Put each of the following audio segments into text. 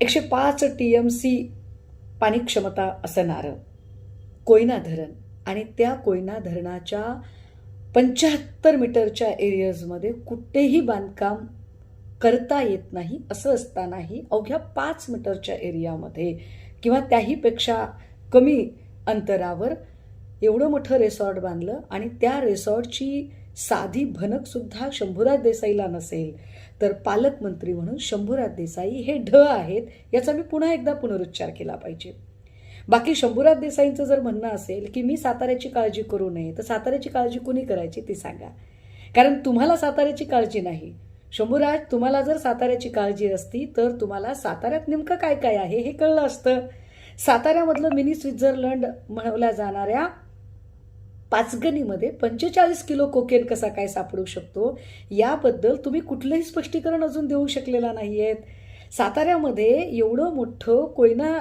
एकशे पाच T M C पाणी क्षमता असणारं कोयना धरण आणि त्या कोयना धरणाच्या पंच्याहत्तर मीटरच्या एरियाजमध्ये कुठेही बांधकाम करता येत नाही असं असतानाही अवघ्या पाच मीटरच्या एरियामध्ये किंवा त्याहीपेक्षा कमी अंतरावर एवढं मोठं रेसॉर्ट बांधलं आणि त्या रेसॉर्टची साधी भनकसुद्धा शंभूराज देसाईला नसेल तर पालकमंत्री म्हणून शंभूराज देसाई हे ढ आहेत याचा मी पुन्हा एकदा पुनरुच्चार केला पाहिजे. बाकी शंभूराज देसाईंचं जर म्हणणं असेल की मी साताऱ्याची काळजी करू नये तर साताऱ्याची काळजी कुणी करायची ती सांगा. कारण तुम्हाला साताऱ्याची काळजी नाही. शंभूराज तुम्हाला जर साताऱ्याची काळजी असती तर तुम्हाला साताऱ्यात नेमकं काय काय आहे हे कळलं असतं. साताऱ्यामधलं मिनी स्वित्झर्लंड म्हणवल्या जाणाऱ्या पाचगणीमध्ये पंचेचाळीस किलो कोकेन कसा काय सापडू शकतो? याबद्दल तुम्ही कुठलंही स्पष्टीकरण अजून देऊ शकलेला नाही आहेत साताऱ्यामध्ये एवढं मोठं कोयना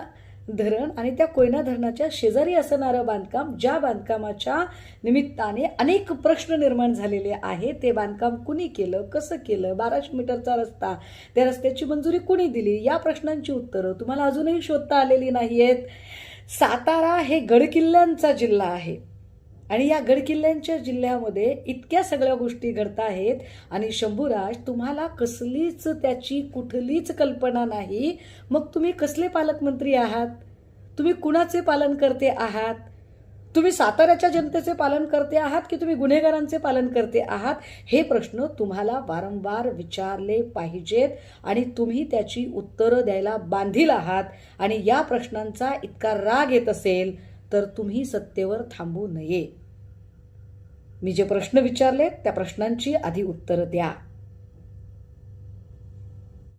धरण आणि त्या कोयना धरणाच्या शेजारी असणारं बांधकाम ज्या बांधकामाच्या निमित्ताने अनेक प्रश्न निर्माण झालेले आहे ते बांधकाम कुणी केलं कसं केलं बाराशे मीटरचा रस्ता त्या रस्त्याची मंजुरी कुणी दिली या प्रश्नांची उत्तरं तुम्हाला अजूनही शोधता आलेली नाही आहेत सातारा हे गडकिल्ल्यांचा जिल्हा आहे. आणि या गडकिल्ल्यांच्या जिल्ह्यामध्ये इतक्या सगळ्या गोष्टी घडत आहेत. आणि शंभूराज तुम्हाला कसलीच त्याची कुठलीच कल्पना नाही. मग तुम्ही कसले पालकमंत्री आहात? तुम्ही कुणाचे पालन करते आहात? तुम्ही साताऱ्याच्या जनतेचे पालन करते आहात की तुम्ही गुन्हेगारांचे पालन करते आहात? हे प्रश्न तुम्हाला वारंवार विचारले पाहिजेत आणि तुम्ही त्याची उत्तरं द्यायला बांधील आहात. आणि या प्रश्नांचा इतका राग येत असेल तर तुम्ही सत्तेवर थांबू नये. मी जे प्रश्न विचारले त्या प्रश्नांची आधी उत्तरं द्या.